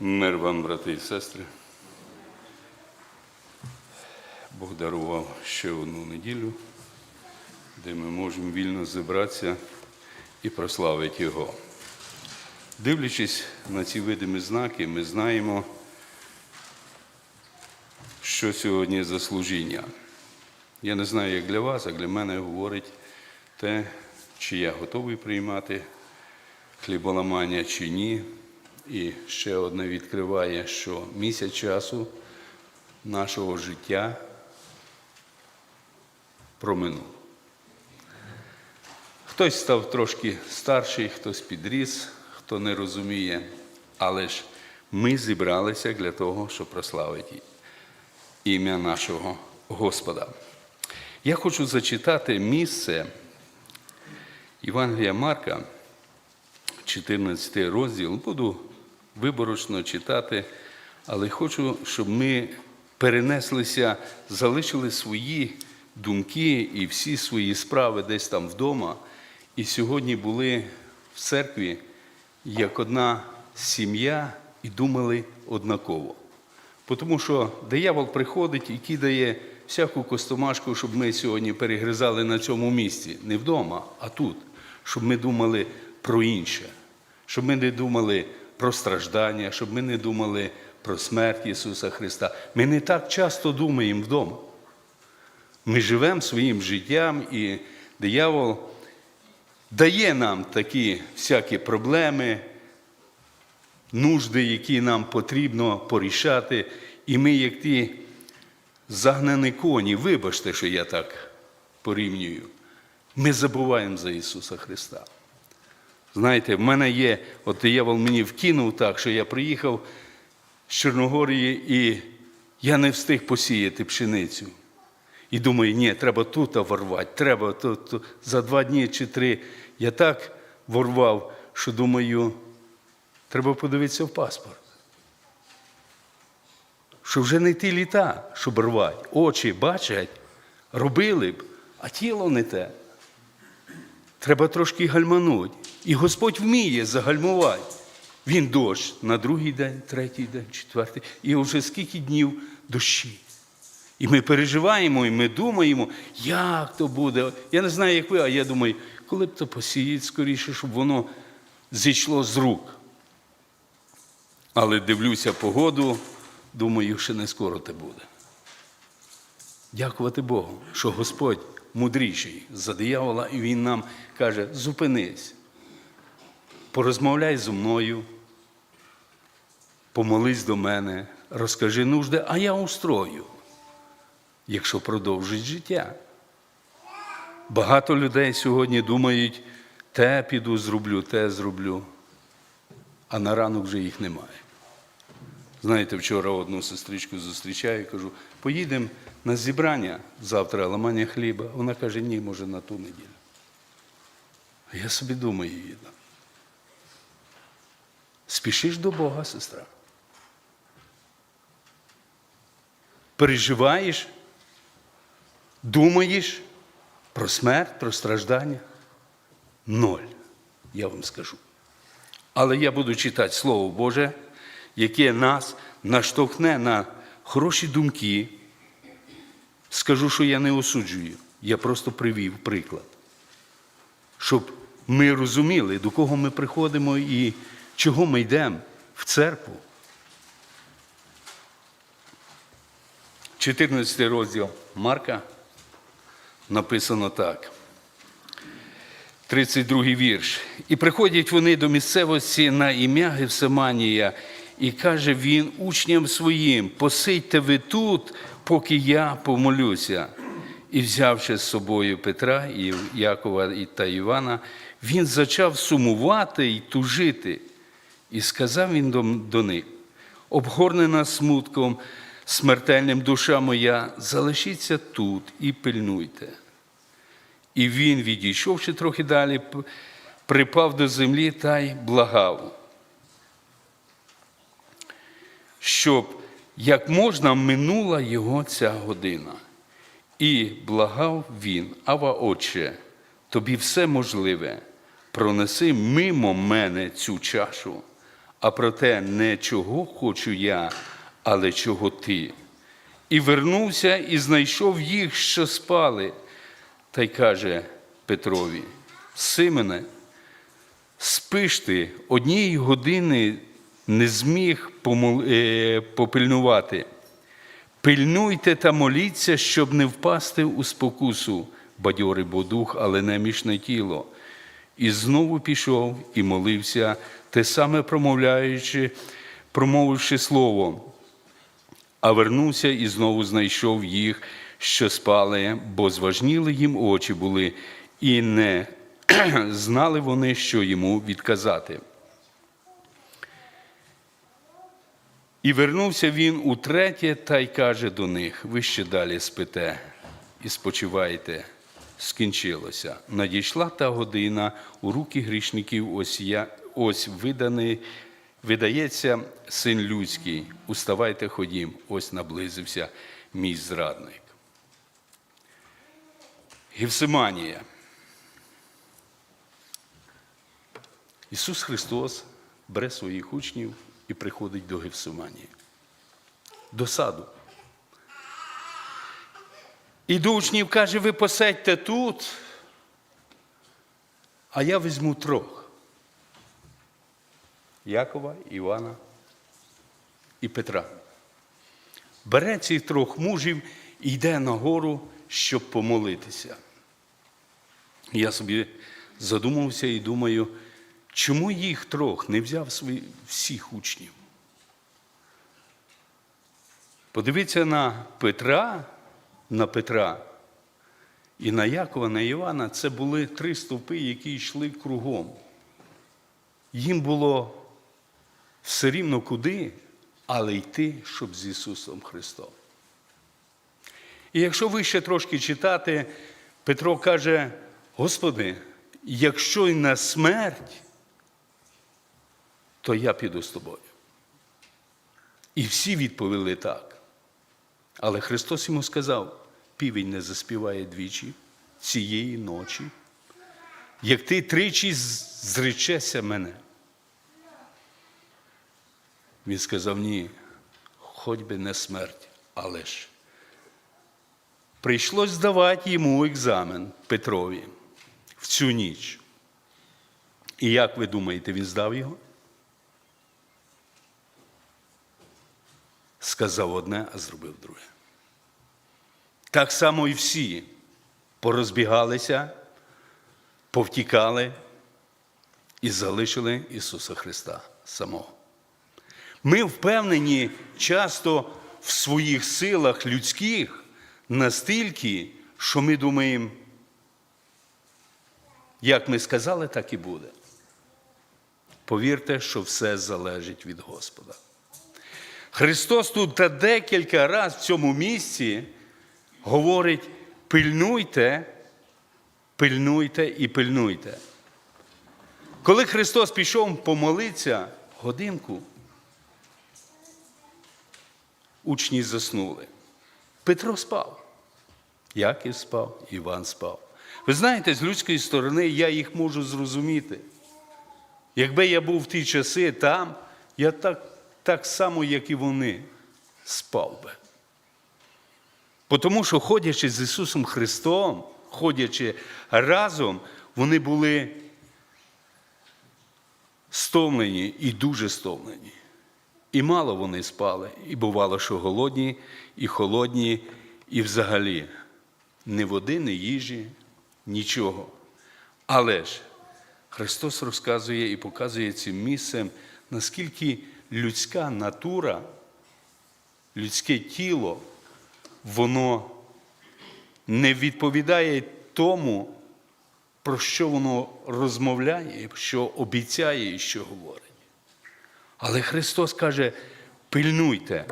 Мир вам, брати і сестри. Бог дарував ще одну неділю, де ми можемо вільно зібратися і прославити Його. Дивлячись на ці видимі знаки, ми знаємо, що сьогодні за служіння. Я не знаю, як для вас, а для мене говорить те, чи я готовий приймати хліболамання чи ні. І ще одне відкриває, що місяць часу нашого життя проминув. Хтось став трошки старший, хтось підріс, хто не розуміє, але ж ми зібралися для того, щоб прославити ім'я нашого Господа. Я хочу зачитати місце Євангелія Марка, 14 розділ. Буду виборочно читати, але хочу, щоб ми перенеслися, залишили свої думки і всі свої справи десь там вдома. І сьогодні були в церкві як одна сім'я і думали однаково. Тому що диявол приходить і кидає всяку костомашку, щоб ми сьогодні перегризали на цьому місці. Не вдома, а тут. Щоб ми думали про інше. Щоб ми не думали про страждання, щоб ми не думали про смерть Ісуса Христа. Ми не так часто думаємо вдома. Ми живемо своїм життям, і диявол дає нам такі всякі проблеми, нужди, які нам потрібно порішати. І ми, як ті загнані коні, вибачте, що я так порівнюю, ми забуваємо за Ісуса Христа. Знаєте, в мене є, от диявол мені вкинув так, що я приїхав з Чорногорії і я не встиг посіяти пшеницю. І думаю, ні, треба тут ворвати, треба тут, за два дні чи три. Я так ворвав, що думаю, треба подивитися в паспорт. Що вже не ті літа, щоб рвати. Очі бачать, робили б, а тіло не те. Треба трошки гальмануть. І Господь вміє загальмувати. Він дощ на другий день, третій день, четвертий. І вже скільки днів дощі. І ми переживаємо, і ми думаємо, як то буде. Я не знаю, як ви, а я думаю, коли б то посіять скоріше, щоб воно зійшло з рук. Але дивлюся погоду, думаю, що не скоро те буде. Дякувати Богу, що Господь мудріший за диявола, і Він нам каже: зупинись, порозмовляй зі мною, помолись до мене, розкажи нужди, а я устрою, якщо продовжить життя. Багато людей сьогодні думають, те піду зроблю, те зроблю, а на ранок вже їх немає. Знаєте, вчора одну сестричку зустрічаю, кажу, поїдемо на зібрання завтра, ламання хліба. Вона каже, ні, може, на ту неділю. А я собі думаю, їду. Спішиш до Бога, сестра. Переживаєш, думаєш про смерть, про страждання? Ноль, я вам скажу. Але я буду читати Слово Боже, яке нас наштовхне на хороші думки. Скажу, що я не осуджую, я просто привів приклад. Щоб ми розуміли, до кого ми приходимо і чого ми йдемо в церкву. 14 розділ Марка написано так. 32 вірш. І приходять вони до місцевості на ім'я Гевсиманія, і каже він учням своїм: посидьте ви тут, поки я помолюся. І взявши з собою Петра, і Якова та Івана, він зачав сумувати і тужити. І сказав він до, них: обгорнена смутком, смертельним душа моя, залишіться тут і пильнуйте. І він, відійшовши трохи далі, припав до землі та й благав, щоб як можна минула його ця година. І благав він, Ава Отче, тобі все можливе, пронеси мимо мене цю чашу, а проте не чого хочу я, але чого ти. І вернувся і знайшов їх, що спали, та й каже Петрові: Симене, спиш ти однієї години не зміг е, попильнувати. Пильнуйте та моліться, щоб не впасти у спокусу, бадьорий бо дух, але немічне тіло. І знову пішов і молився, те саме промовляючи, промовивши слово, а вернувся і знову знайшов їх, що спали, бо зважніли їм очі були, і не знали вони, що йому відказати. І вернувся він утретє та й каже до них: ви ще далі спите і спочиваєте. Скінчилося. Надійшла та година у руки грішників, ось я, ось виданий, видається син людський. Уставайте, ходім, ось наблизився мій зрадник. Гевсиманія. Ісус Христос бере своїх учнів і приходить до Гевсиманії, до саду. І до учнів каже, ви посадьте тут, а я візьму трьох. Якова, Івана і Петра. Бере цих трьох мужів і йде на гору, щоб помолитися. Я собі задумався і думаю, чому їх трьох не взяв свої, всіх учнів? Подивіться на Петра, на Петра і на Якова, на Івана це були три стовпи, які йшли кругом. Їм було все рівно куди, але йти, щоб з Ісусом Христом. І якщо ви ще трошки читати, Петро каже: Господи, якщо й на смерть, то я піду з тобою. І всі відповіли так. Але Христос йому сказав: півень не заспіває двічі цієї ночі, як ти тричі з- зречешся мене. Він сказав: ні, хоч би не смерть, але ж. Прийшлось здавати йому екзамен Петрові в цю ніч. І як ви думаєте, він здав його? Сказав одне, а зробив друге. Так само і всі порозбігалися, повтікали і залишили Ісуса Христа самого. Ми впевнені часто в своїх силах людських настільки, що ми думаємо, як ми сказали, так і буде. Повірте, що все залежить від Господа. Христос тут та декілька разів в цьому місці говорить: пильнуйте, пильнуйте і пильнуйте. Коли Христос пішов помолитися годинку, учні заснули. Петро спав. Яків спав, Іван спав. Ви знаєте, з людської сторони я їх можу зрозуміти. Якби я був в ті часи там, я так, так само, як і вони, спав би. Тому що, ходячи з Ісусом Христом, ходячи разом, вони були стомлені і дуже стомлені. І мало вони спали, і бувало, що голодні, і холодні, і взагалі ні води, ні їжі, нічого. Але ж Христос розказує і показує цим місцем, наскільки людська натура, людське тіло, воно не відповідає тому, про що воно розмовляє, що обіцяє і що говорить. Але Христос каже: пильнуйте.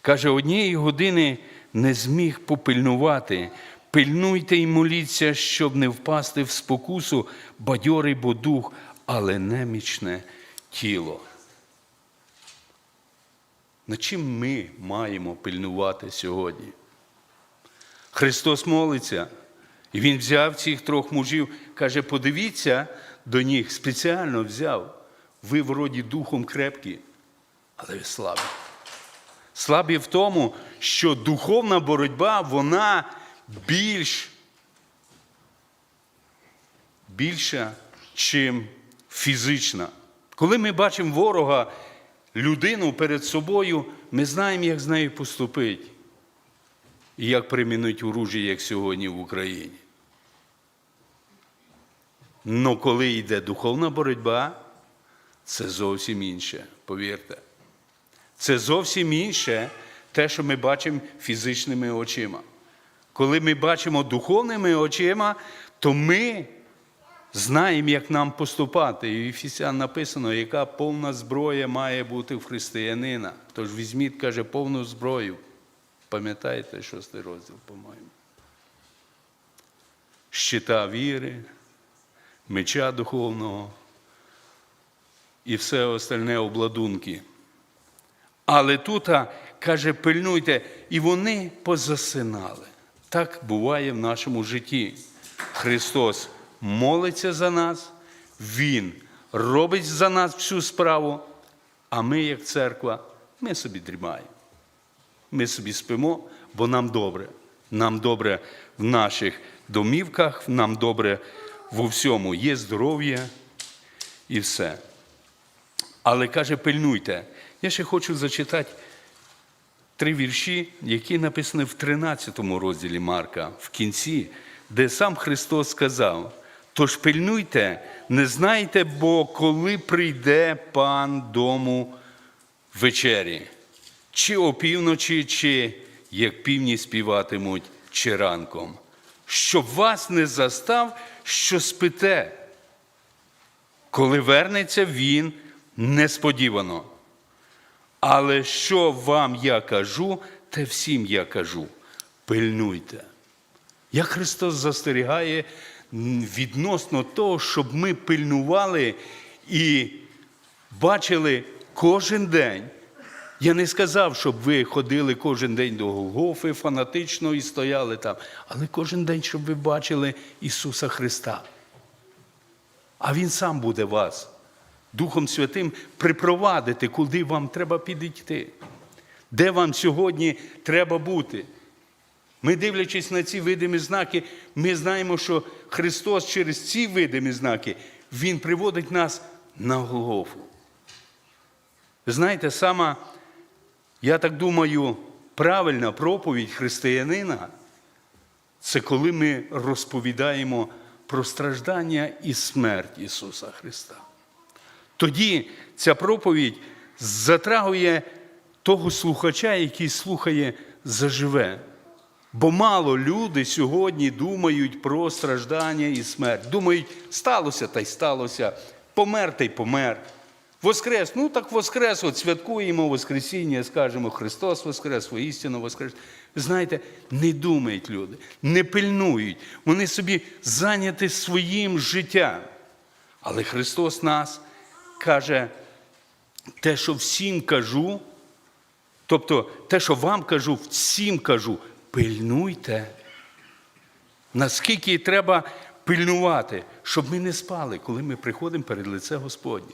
Каже, однієї години не зміг попильнувати. Пильнуйте і моліться, щоб не впасти в спокусу, бадьорий бо дух, але немічне тіло. Над чим ми маємо пильнувати сьогодні? Христос молиться, І він взяв цих трьох мужів, каже, подивіться до них, спеціально взяв. Ви вроді духом крепкі, але ви слабі. Слабі в тому, що духовна боротьба, вона більш більша, чим фізична. Коли ми бачимо ворога, людину перед собою, ми знаємо, як з нею поступити. І як примінуть оружие, як сьогодні в Україні. Но коли йде духовна боротьба, це зовсім інше, повірте. Це зовсім інше те, що ми бачимо фізичними очима. Коли ми бачимо духовними очима, то ми знаємо, як нам поступати. І в Ефесян написано, яка повна зброя має бути в християнина. Тож візьміть, каже, повну зброю. Пам'ятаєте, шостий розділ, по-моєму. Щита віри, меча духовного і все остальне обладунки. Але тут каже, пильнуйте, і вони позасинали. Так буває в нашому житті. Христос молиться за нас, Він робить за нас всю справу, а ми, як церква, ми собі дрімаємо. Ми собі спимо, бо нам добре. Нам добре в наших домівках, нам добре в всьому. Є здоров'я і все. Але каже, пильнуйте. Я ще хочу зачитати три вірші, які написані в 13 розділі Марка, в кінці, де сам Христос сказав: Тож пильнуйте, не знайте, бо коли прийде пан дому вечері, чи опівночі, чи як півні співатимуть, чи ранком, щоб вас не застав, що спите, коли вернеться він несподівано. Але що вам я кажу, те всім я кажу. Пильнуйте. Як Христос застерігає відносно того, щоб ми пильнували і бачили кожен день. Я не сказав, щоб ви ходили кожен день до Голгофи фанатично і стояли там, але кожен день, щоб ви бачили Ісуса Христа. А Він сам буде вас Духом Святим припровадити, куди вам треба підійти, де вам сьогодні треба бути. Ми, дивлячись на ці видимі знаки, ми знаємо, що Христос через ці видимі знаки Він приводить нас на Голгофу. Знаєте, сама, я так думаю, правильна проповідь християнина це коли ми розповідаємо про страждання і смерть Ісуса Христа. Тоді ця проповідь затрагує того слухача, який слухає заживе. Бо мало люди сьогодні думають про страждання і смерть. Думають, сталося та й сталося, помер та й помер. Воскрес, ну так Воскрес, от святкуємо Воскресіння, скажемо Христос Воскрес, воістину Воскрес. Знаєте, не думають люди, не пильнують. Вони собі зайняті своїм життям. Але Христос нас каже, те, що всім кажу, тобто те, що вам кажу, всім кажу, пильнуйте. Наскільки треба пильнувати, щоб ми не спали, коли ми приходимо перед лице Господнє.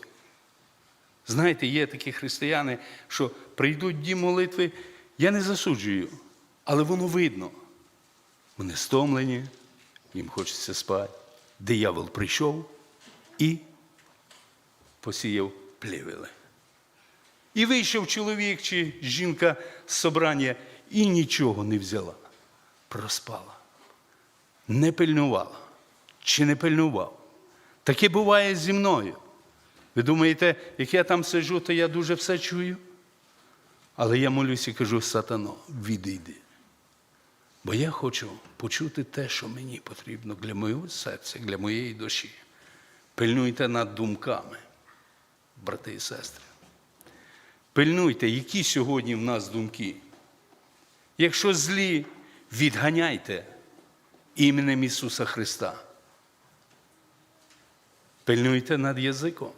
Знаєте, є такі християни, що прийдуть дім молитви, я не засуджую, але воно видно. Вони стомлені, їм хочеться спати. Диявол прийшов і посіяв плівели. І вийшов чоловік чи жінка з собрання і нічого не взяла. Проспала. Не пильнувала. Чи не пильнував? Таке буває зі мною. Ви думаєте, як я там сиджу, то я дуже все чую? Але я молюся і кажу, сатано, відійди. Бо я хочу почути те, що мені потрібно для моєго серця, для моєї душі. Пильнуйте над думками, брати і сестри. Пильнуйте, які сьогодні в нас думки. Якщо злі, відганяйте іменем Ісуса Христа. Пильнуйте над язиком.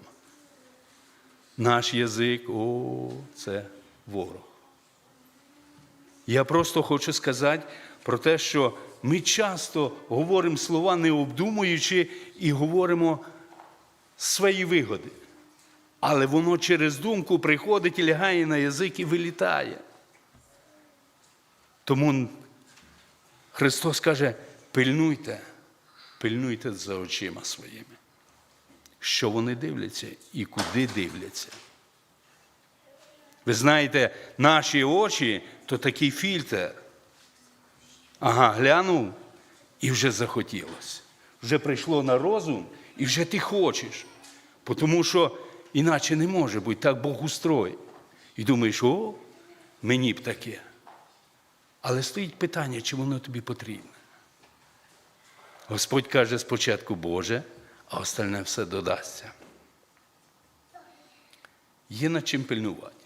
Наш язик, о, це ворог. Я просто хочу сказати про те, що ми часто говоримо слова не обдумуючи і говоримо свої вигоди. Але воно через думку приходить і лягає на язик і вилітає. Тому Христос каже: пильнуйте, пильнуйте за очима своїми, що вони дивляться і куди дивляться. Ви знаєте, наші очі то такий фільтр. Ага, глянув і вже захотілося. Вже прийшло на розум, і вже ти хочеш. Тому що іначе не може бути, так Бог устроїть. І думаєш, о, мені б таке. Але стоїть питання, чи воно тобі потрібне. Господь каже спочатку Боже, а остальне все додасться. Є над чим пильнувати.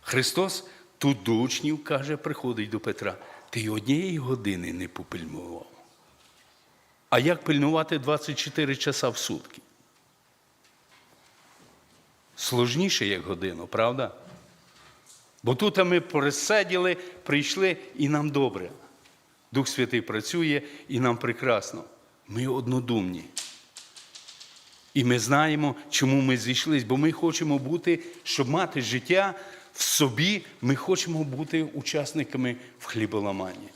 Христос тут до учнів каже, приходить до Петра, ти однієї години не попильнував. А як пильнувати 24 часа в сутки? Сложніше, як годину, правда? Бо тут ми пересиділи, прийшли і нам добре. Дух Святий працює і нам прекрасно. Ми однодумні. І ми знаємо, чому ми зійшлись, бо ми хочемо бути, щоб мати життя в собі, ми хочемо бути учасниками в хліболаманні.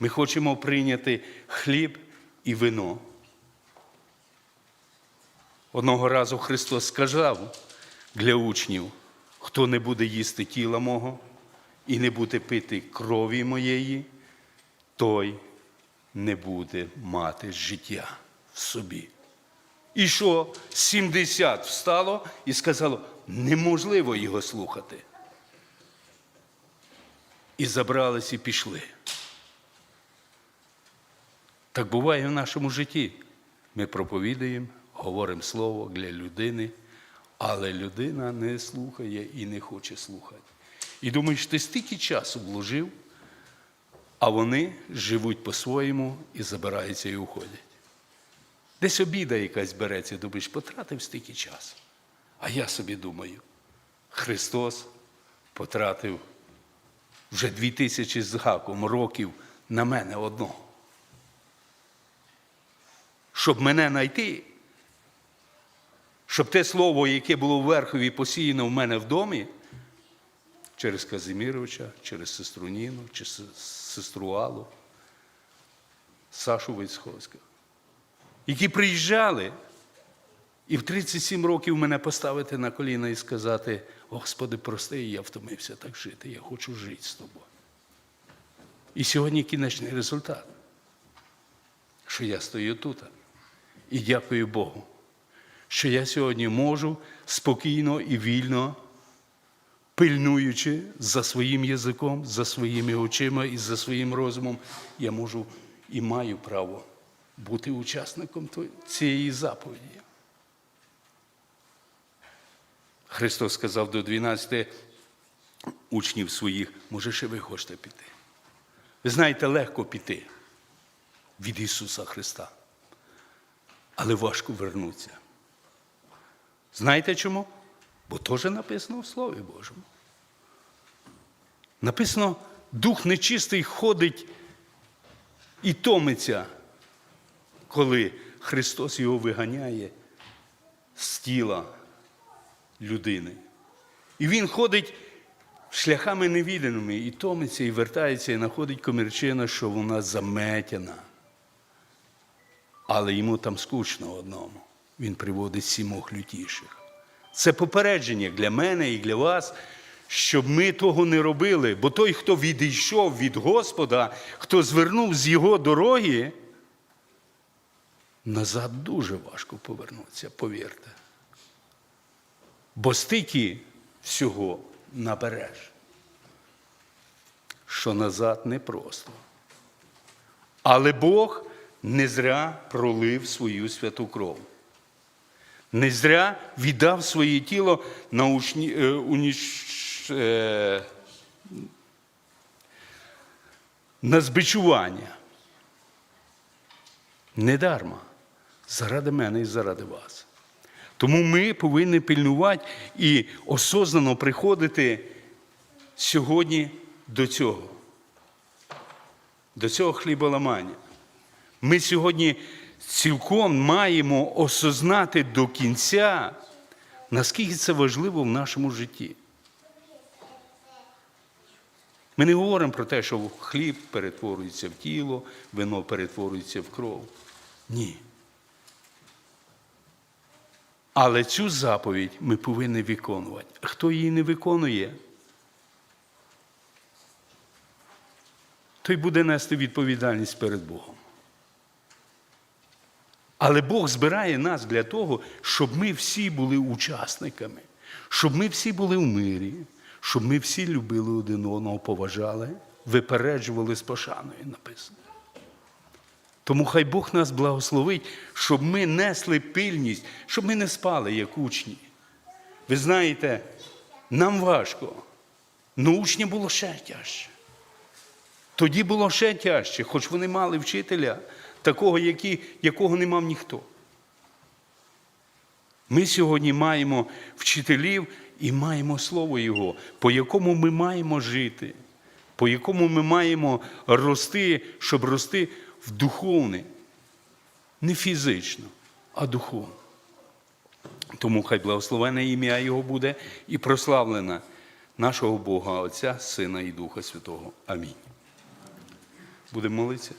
Ми хочемо прийняти хліб і вино. Одного разу Христос сказав для учнів, хто не буде їсти тіла мого і не буде пити крові моєї, той не буде мати життя в собі. І що 70 встало і сказало, неможливо його слухати. І забрались і пішли. Так буває в нашому житті. Ми проповідуємо, говоримо слово для людини, але людина не слухає і не хоче слухати. І думаєш, ти стільки часу вложив, а вони живуть по-своєму і забираються і уходять. Десь обіда якась береться, думаєш, потратив стільки часу. А я собі думаю, Христос потратив вже дві тисячі з гаком років на мене одного. Щоб мене знайти, щоб те слово, яке було в Верхові посіяно в мене в домі, через Казиміровича, через сестру Ніну, чи сестру Аллу, Сашу Войцховська, які приїжджали і в 37 років мене поставити на коліна і сказати, Господи, прости, я втомився так жити, я хочу жити з тобою. І сьогодні кінечний результат, що я стою тут. І дякую Богу, що я сьогодні можу спокійно і вільно, пильнуючи за своїм язиком, за своїми очима і за своїм розумом, я можу і маю право бути учасником цієї заповіді. Христос сказав до 12 учнів своїх, може, ще ви хочете піти. Ви знаєте, легко піти від Ісуса Христа, але важко вернутися. Знаєте чому? Бо теж написано в Слові Божому. Написано, дух нечистий ходить і томиться, коли Христос його виганяє з тіла людини. І він ходить шляхами невіданими, і томиться, і вертається, і знаходить комірчина, що вона заметяна. Але йому там скучно одному. Він приводить сімох лютіших. Це попередження для мене і для вас, щоб ми того не робили. Бо той, хто відійшов від Господа, хто звернув з його дороги, назад дуже важко повернутися, повірте. Бо стільки всього набереш, що назад непросто. Але Бог не зря пролив свою святу кров. Не зря віддав своє тіло на учні, е, уніш, е, на збичування. Недарма. Заради мене і заради вас. Тому ми повинні пильнувати і осознано приходити сьогодні до цього, до цього хліболамання. Ми сьогодні цілком маємо осознати до кінця, наскільки це важливо в нашому житті. Ми не говоримо про те, що хліб перетворюється в тіло, вино перетворюється в кров. Ні. Але цю заповідь ми повинні виконувати. Хто її не виконує, той буде нести відповідальність перед Богом. Але Бог збирає нас для того, щоб ми всі були учасниками, щоб ми всі були в мирі, щоб ми всі любили один одного, поважали, випереджували з пошаною написано. Тому хай Бог нас благословить, щоб ми несли пильність, щоб ми не спали, як учні. Ви знаєте, нам важко, але учням було ще тяжче. Тоді було ще тяжче, хоч вони мали вчителя, такого, який, якого не мав ніхто. Ми сьогодні маємо вчителів і маємо Слово Його, по якому ми маємо жити, по якому ми маємо рости, щоб рости в духовне, не фізично, а духовно. Тому хай благословене ім'я Його буде і прославлена нашого Бога, Отця, Сина і Духа Святого. Амінь. Будемо молитися.